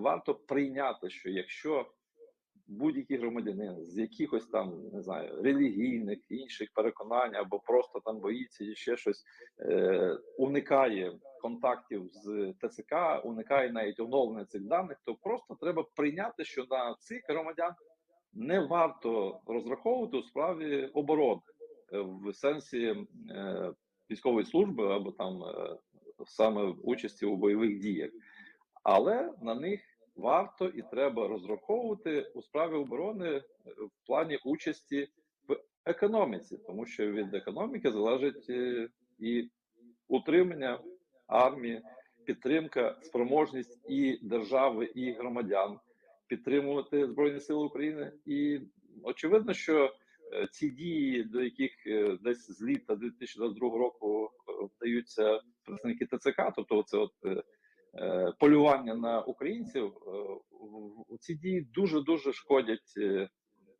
варто прийняти, що якщо будь-який громадянин з якихось там не знаю релігійних інших переконань або просто там боїться і ще щось е, уникає контактів з ТЦК, уникає навіть оновлення цих даних, то просто треба прийняти, що на цих громадян не варто розраховувати у справі оборони е, в сенсі е, військової служби або там е, саме участі у бойових діях, але на них варто і треба розраховувати у справі оборони е, в плані участі в економіці, тому що від економіки залежить е, і утримання армії, підтримка, спроможність і держави, і громадян підтримувати збройні сили України, і очевидно, що е, ці дії, до яких десь з літа 2022 року вдаються представники ТЦК, тобто це от полювання на українців, е, ці дії дуже дуже шкодять е,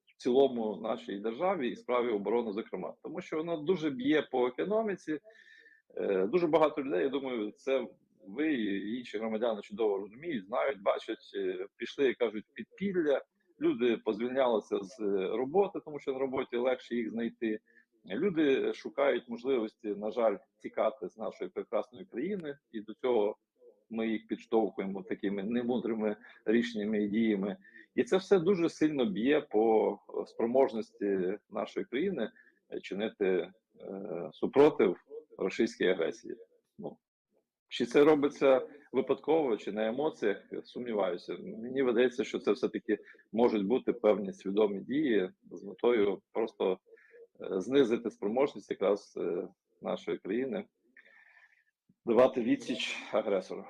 в цілому нашій державі і справі оборони, зокрема, тому що воно дуже б'є по економіці. Е, Дуже багато людей, я думаю, це ви і інші громадяни чудово розуміють, знають, бачать, е, пішли кажуть підпілля. Люди позвільнялися з е, роботи, тому що на роботі легше їх знайти. Люди шукають можливості, на жаль, тікати з нашої прекрасної країни, і до цього ми їх підштовхуємо такими немудрими рішеннями і діями. І це все дуже сильно б'є по е, спроможності нашої країни е, чинити е, супротив російській агресії. Ну чи це робиться випадково, чи на емоціях? Сумніваюся. Мені видається, що це все таки можуть бути певні свідомі дії з метою просто знизити спроможність якраз нашої країни давати відсіч агресору.